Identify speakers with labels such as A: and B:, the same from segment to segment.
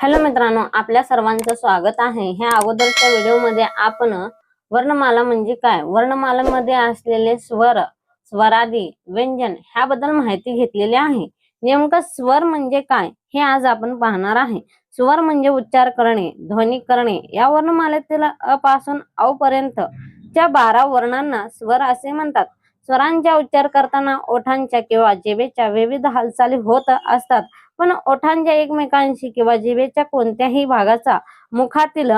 A: Hello मित्रांनो आपल्या सर्वांचं स्वागत आहे. ह्या अगोदरच्या व्हिडिओमध्ये आपण वर्णमाला म्हणजे काय? वर्णमालामध्ये असलेले स्वर स्वरादी व्यंजन ह्याबद्दल माहिती घेतलेली आहे. नेमकं स्वर म्हणजे काय हे आज आपण पाहणार आहे. स्वर म्हणजे उच्चार करणे ध्वनी करणे. या वर्णमालेतील अ पासून अ पर्यंत च्या बारा वर्णांना स्वर असे म्हणतात. स्वरांचा उच्चार करताना ओठांच्या किंवा जिभेच्या विविध हालचाली होत असतात. पण ओठांच्या एकमेकांशी किंवा जिभेच्या कोणत्याही भागाचा मुखातील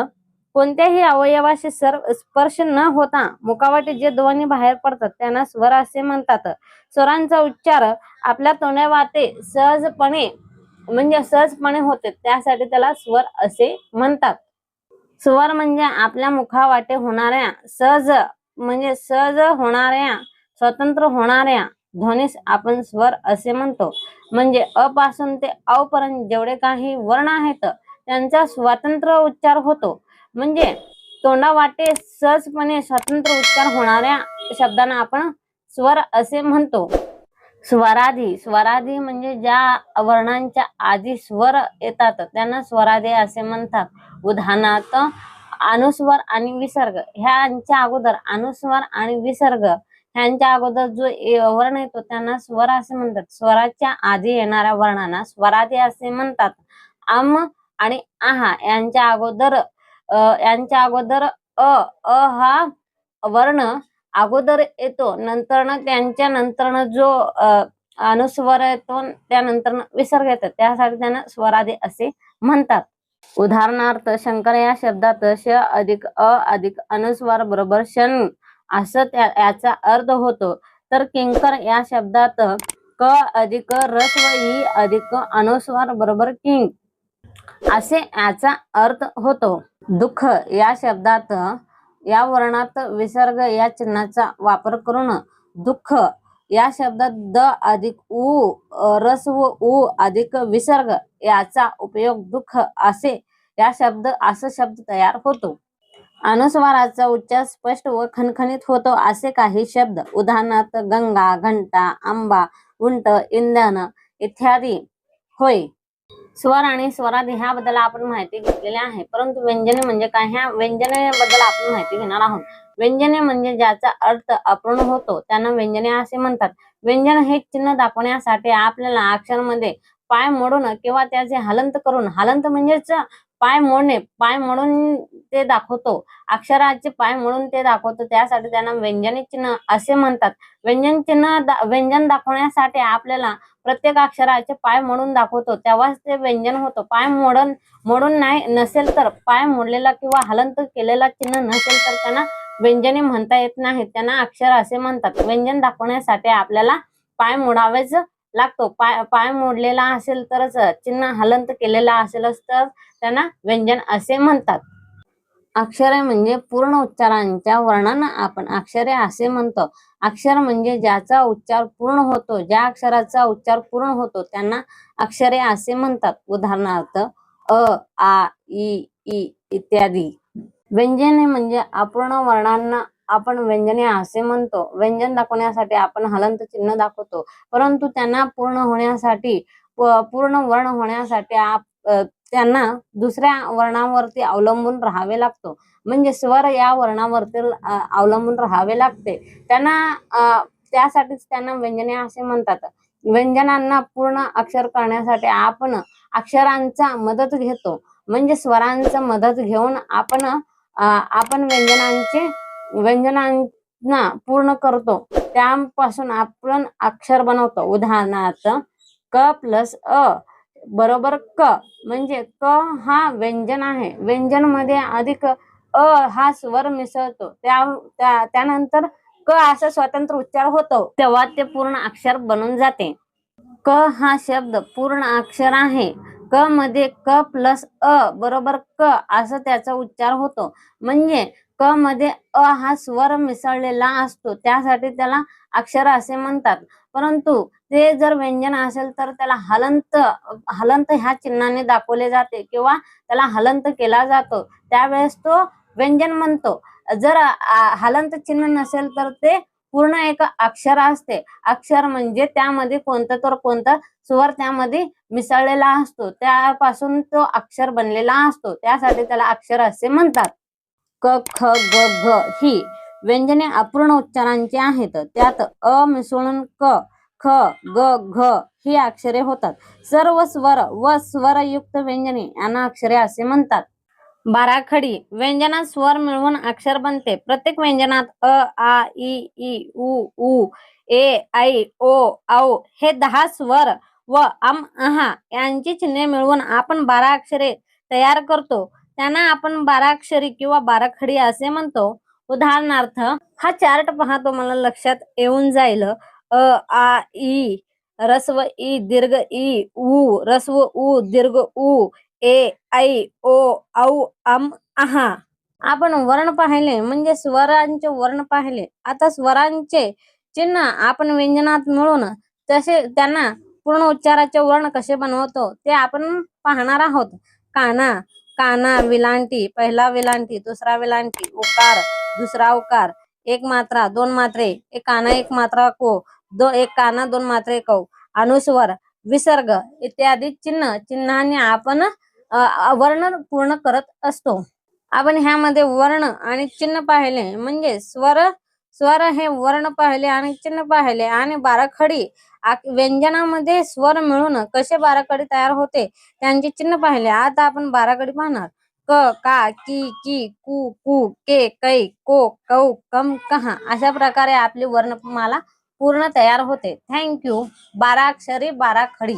A: कोणत्याही अवयवाशी सर्व स्पर्श न होता मुखावाटे जे ध्वनी बाहेर पडतात त्यांना स्वर असे म्हणतात. स्वरांचा उच्चार आपल्या तोंडावाटे सहजपणे म्हणजे सहजपणे होते त्यासाठी त्याला स्वर असे म्हणतात. स्वर म्हणजे आपल्या मुखावाटे होणाऱ्या सहज म्हणजे सहज होणाऱ्या स्वतंत्र होणाऱ्या ध्वनीस आपण स्वर असे म्हणतो. म्हणजे अ पासून ते अ पर्यंत जेवढे काही वर्ण आहेत त्यांचा स्वतंत्र उच्चार होतो. म्हणजे तोंडावाटे सहजपणे स्वतंत्र उच्चार होणाऱ्या शब्दांना आपण स्वर असे म्हणतो. स्वराधी स्वरादी म्हणजे ज्या वर्णांच्या आधी स्वर येतात त्यांना स्वरादी असे म्हणतात. उदाहरणार्थ अनुस्वर आणि विसर्ग. ह्यांच्या अगोदर अनुस्वर आणि विसर्ग ह्यांच्या अगोदर जो वर्ण येतो त्यांना स्वर असे म्हणतात. स्वराच्या आधी येणाऱ्या वर्णांना स्वराधी असे म्हणतात. आम आणि आहा यांच्या अगोदर यांच्या अगोदर अ अ हा वर्ण अगोदर येतो. नंतरनं त्यांच्या नंतरनं जो अनुस्वर येतो त्यानंतर विसर्ग येतो. त्यासाठी त्यांना स्वरादी असे म्हणतात. उदाहरणार्थ शंकर या शब्दात श अधिक अ अधिक अनुस्वार बरोबर शन असं त्या याचा अर्थ होतो. तर किंकर या शब्दात क अधिक रस्व ई अधिक अनुस्वार बरोबर किंग. असे याचा अर्थ होतो. दुःख या शब्दात या वर्णात विसर्ग या चिन्हाचा वापर करून दुःख या शब्दात द अधिक उ रस व उ अधिक विसर्ग याचा उपयोग दुःख असे या शब्द असं शब्द तयार होतो. अनुस्वाराचा उच्चार स्पष्ट व खणखणीत होतो असे काही शब्द. उदाहरणार्थ गंगा घंटा आंबा उंट इंधन इत्यादी. होय. स्वर आणि स्वरादी ह्याबद्दल आपण माहिती घेतलेली आहे. परंतु व्यंजने म्हणजे काय? ह्या व्यंजनेबद्दल आपण माहिती घेणार आहोत. व्यंजने म्हणजे ज्याचा अर्थ अपूर्ण होतो त्यांना व्यंजने असे म्हणतात. व्यंजन हे चिन्ह दाखवण्यासाठी आपल्याला अक्षरमध्ये पाय मोडून किंवा त्याचे हलंत करून हलंत म्हणजेच पाय मोडणे पाय म्हणून ते दाखवतो. अक्षराचे पाय म्हणून ते दाखवतो. त्यासाठी त्यांना व्यंजने चिन्ह असे म्हणतात. व्यंजन चिन्ह दा- व्यंजन दाखवण्यासाठी आपल्याला प्रत्येक अक्षराचे पाय मोडून दाखवतो. तेव्हाच ते व्यंजन होतं. पाय मोडून मोडून नाही नसेल तर पाय मोडलेला किंवा हलंत केलेला चिन्ह नसेल तर त्यांना व्यंजने म्हणता येत नाहीत. त्यांना अक्षर असे म्हणतात. व्यंजन दाखवण्यासाठी आपल्याला पाय मोडावेच लागतो. पाय पाय मोडलेला असेल तरच चिन्ह हलंत केलेला असेलच तर त्यांना व्यंजन असे म्हणतात. अक्षरे म्हणजे पूर्ण उच्चारांच्या वर्णांना आपण अक्षरे असे म्हणतो. अक्षर म्हणजे ज्याचा उच्चार पूर्ण होतो ज्या अक्षराचा उच्चार पूर्ण होतो त्यांना अक्षरे असे म्हणतात. उदाहरणार्थ अ आ इ ई इत्यादी. व्यंजने म्हणजे अपूर्ण वर्णांना आपण व्यंजने असे म्हणतो व्यंजन दाखवण्यासाठी आपण हलंत चिन्ह दाखवतो. परंतु त्यांना पूर्ण होण्यासाठी पूर्ण वर्ण होण्यासाठी आप त्यांना दुसऱ्या वर्णावरती अवलंबून राहावे लागतो. म्हणजे स्वर या वर्णावरती अवलंबून राहावे लागते. त्यांना त्यासाठीच त्यांना व्यंजने असे म्हणतात. व्यंजनांना पूर्ण अक्षर करण्यासाठी आपण अक्षरांचा मदत घेतो. म्हणजे स्वरांचा मदत घेऊन आपण आपण व्यंजनांचे व्यंजनांना पूर्ण करतो. त्यापासून आपण अक्षर बनवतो. उदाहरणार्थ क प्लस अ बरोबर क म्हणजे क हा व्यंजन आहे. व्यंजनमध्ये अधिक अ हा स्वर मिसळतो. त्या त्यानंतर क असा स्वतंत्र उच्चार होतो. तेव्हा ते पूर्ण अक्षर बनून जाते. क हा शब्द पूर्ण अक्षर आहे. क मध्ये क प्लस अ बरोबर क असं त्याचा उच्चार होतो. म्हणजे क मध्ये अ हा स्वर मिसळलेला असतो. त्यासाठी त्याला अक्षर असे म्हणतात. परंतु ते जर व्यंजन असेल तर त्याला हलंत हलंत ह्या चिन्हाने दाखवले जाते किंवा त्याला हलंत केला जातो. त्यावेळेस तो व्यंजन म्हणतो. जर हलंत चिन्ह नसेल तर ते पूर्ण एक अक्षर असते. अक्षर म्हणजे त्यामध्ये कोणतं तर कोणता स्वर त्यामध्ये मिसळलेला असतो. त्यापासून तो अक्षर बनलेला असतो. त्यासाठी त्याला अक्षर असे म्हणतात. क ख ग घ ही व्यंजने अपूर्ण उच्चारांची आहेत. त्यात अ मिसळून क ख ग घ ही अक्षरे होतात. सर्व स्वर व स्वरयुक्त व्यंजने यांना अक्षरे असे म्हणतात. बाराखडी. व्यंजनात स्वर मिळवून अक्षर बनते. प्रत्येक व्यंजनात अ आ इ ई उ उ ए ऐ ओ औ हे दहा स्वर व अम अहा यांची चिन्हे मिळवून आपण बारा अक्षरे तयार करतो. त्यांना आपण बाराक्षरी किंवा बाराखडी असे म्हणतो. उदाहरणार्थ हा चार्ट पहा तुम्हाला लक्षात येऊन जाईल. अ आ ई रस्व ई दीर्घ ई उ रस्व उ दीर्घ उ ए ऐ ओ औ अम आहा. आपण वर्ण पाहिले म्हणजे स्वरांचे वर्ण पाहिले. आता स्वरांचे चिन्ह आपण व्यंजनात मिळून तसे त्यांना पूर्ण उच्चाराचे वर्ण कसे बनवतो ते आपण पाहणार आहोत. काना काना विलांटी पहिला विलांटी दुसरा विलांटी उकार दुसरा उकार एक मात्रा दोन मात्रे एक काना एक मात्रा को दो एक काना दोन मात्रे कौ अनुस्वर विसर्ग इत्यादी चिन्ह चिन्हाने आपण वर्ण पूर्ण करत असतो. आपण ह्यामध्ये वर्ण आणि चिन्ह पाहिले. म्हणजे स्वर स्वर हे वर्ण पाहिले आणि चिन्ह पाहिले. आणि बाराखडी व्यंजनामध्ये स्वर मिळून कसे बाराखडी तयार होते त्यांचे चिन्ह पाहिले. आता आपण बाराखडी पाहणार. क का की की कु कु के कै को कौ कम कहा अशा प्रकारे आपली वर्णमाला पूर्ण तयार होते. थँक्यू बारा अक्षरी बारा खडी